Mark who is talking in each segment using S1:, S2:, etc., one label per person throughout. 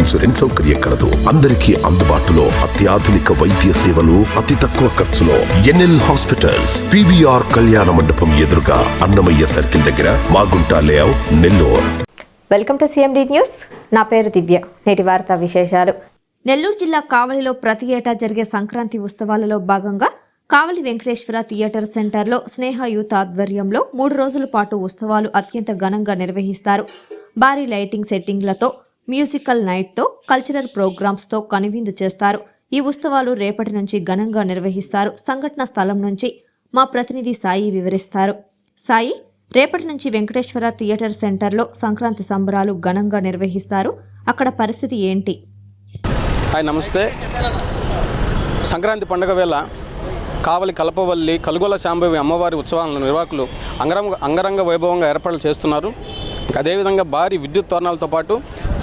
S1: Insurance సౌకర్యం కలదు. అందరికీ అందుబాటులో అత్యాధునిక వైద్య సేవలు అతి తక్కువ ఖర్చులో ఎన్ఎల్ హాస్పిటల్స్ పివిఆర్ కళ్యాణ మండపం ఎదురుగా అన్నమయ్య సర్కిల్ దగ్గర Magunta layout Nellore.
S2: Welcome to CMD news. నా పేరు దివ్య. నేటి వార్తా విశేషాలు.
S3: నెల్లూరు జిల్లా కావలిలో ప్రతి ఏటా జరిగే సంక్రాంతి ఉత్సవాలలో భాగంగా కావలి వెంకటేశ్వర థియేటర్ సెంటర్లో స్నేహ యూత్ ఆధ్వర్యంలో మూడు రోజుల పాటు ఉత్సవాలు అత్యంత ఘనంగా నిర్వహిస్తారు. భారీ లైటింగ్ సెట్టింగ్లతో మ్యూజికల్ నైట్తో కల్చరల్ ప్రోగ్రామ్స్తో కనువిందు చేస్తారు. ఈ ఉత్సవాలు రేపటి నుంచి ఘనంగా నిర్వహిస్తారు. సంఘటన స్థలం నుంచి మా ప్రతినిధి సాయి వివరిస్తారు. సాయి రేపటి నుంచి వెంకటేశ్వర థియేటర్ సెంటర్లో సంక్రాంతి సంబరాలు ఘనంగా నిర్వహిస్తారు. అక్కడ పరిస్థితి ఏంటి?
S4: హాయ్ నమస్తే. సంక్రాంతి పండుగ వేళ కావలి కలపవల్లి కలుగొల శాంభవి అమ్మవారి ఉత్సవాలను నిర్వాహకులు అంగరంగ అంగరంగ వైభవంగా ఏర్పాట్లు చేస్తున్నారు. అదేవిధంగా భారీ విద్యుత్ తోరణాలతో పాటు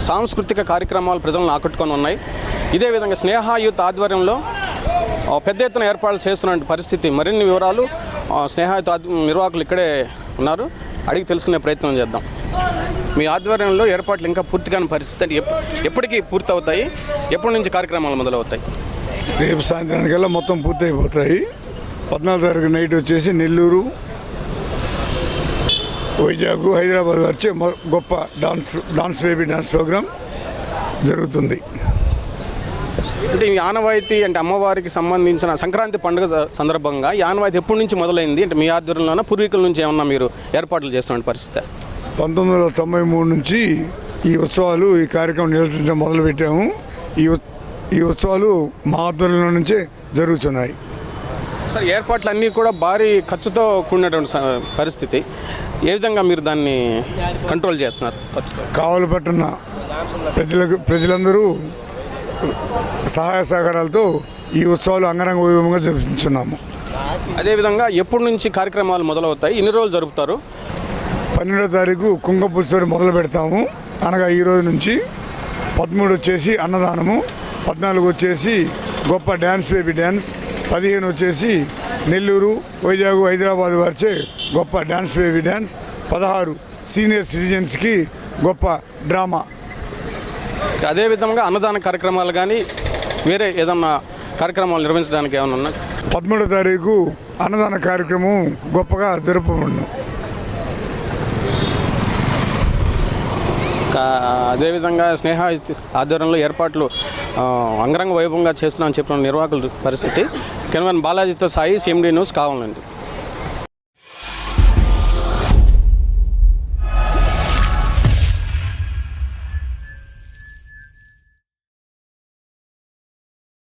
S4: సాంస్కృతిక కార్యక్రమాలు ప్రజలను ఆకట్టుకొని ఉన్నాయి. ఇదే విధంగా స్నేహ యూత్ ఆధ్వర్యంలో పెద్ద ఎత్తున ఏర్పాట్లు చేస్తున్న పరిస్థితి మరిన్ని వివరాలు ఆ, స్నేహ యూత్ నిర్వాహకులు ఇక్కడే ఉన్నారు. అడిగి తెలుసుకునే ప్రయత్నం చేద్దాం. మీ ఆధ్వర్యంలో ఏర్పాట్లు ఇంకా పూర్తి కాని పరిస్థితి అంటే ఎప్పటికీ పూర్తి అవుతాయి ఎప్పటి నుంచి కార్యక్రమాలు మొదలవుతాయి?
S5: రేపు సాయంత్రానికల్లా మొత్తం పూర్తి అయిపోతాయి పద్నాలుగు తారీఖు నైట్ వచ్చేసి నెల్లూరు వైజాగ్ హైదరాబాద్ వచ్చే గొప్ప dance dance baby dance programme జరుగుతుంది.
S4: అంటే ఈ ఆనవాయితీ అంటే అమ్మవారికి సంబంధించిన సంక్రాంతి పండుగ సందర్భంగా ఈ ఆనవాయితీ ఎప్పటి నుంచి మొదలైంది? అంటే మీ ఆధ్వర్యంలోన పూర్వీకుల నుంచి ఏమన్నా మీరు ఏర్పాట్లు చేస్తున్న పరిస్థితి?
S5: పంతొమ్మిది వందల తొంభై మూడు నుంచి ఈ ఉత్సవాలు ఈ కార్యక్రమం నిర్వహించడం మొదలుపెట్టాము. ఈ ఈ ఉత్సవాలు మా ఆధ్వర్యంలో నుంచే జరుగుతున్నాయి.
S4: సార్ ఏర్పాట్లు అన్నీ కూడా భారీ ఖర్చుతో కూడినటువంటి పరిస్థితి. ఏ విధంగా మీరు దాన్ని కంట్రోల్ చేస్తున్నారు
S5: కావలి పట్టున్న ప్రజలకు ప్రజలందరూ సహాయ సహకారాలతో ఈ ఉత్సవాలు అంగరంగ వైభవంగా జరుపుతున్నాము.
S4: అదేవిధంగా ఎప్పటి నుంచి కార్యక్రమాలు మొదలవుతాయి? ఎన్ని రోజులు జరుపుతారు?
S5: పన్నెండో తారీఖు కుంగపుస్తూరి మొదలు పెడతాము. అనగా ఈ రోజు నుంచి పదమూడు వచ్చేసి అన్నదానము పద్నాలుగు వచ్చేసి గొప్ప డ్యాన్స్ బేబీ డ్యాన్స్ పదిహేను వచ్చేసి నెల్లూరు వైజాగ్ హైదరాబాద్ వారిచే గొప్ప డ్యాన్స్ బేబీ డ్యాన్స్ పదహారు సీనియర్ సిటిజన్స్కి గొప్ప డ్రామా.
S4: అదేవిధంగా అన్నదాన కార్యక్రమాలు కానీ వేరే ఏదన్నా కార్యక్రమాలు నిర్వహించడానికి ఏమైనా ఉన్నా?
S5: పదమూడో తారీఖు అన్నదాన కార్యక్రమం గొప్పగా జరుపబడును
S4: కా- అదేవిధంగా స్నేహ ఆధ్వర్యంలో ఏర్పాట్లు అంగరంగ వైభవంగా చేస్తున్నామని చెప్పిన నిర్వాహకుల పరిస్థితి. కెనవన్ బాలాజీతో సాయి సిఎండి న్యూస్ కావాలండి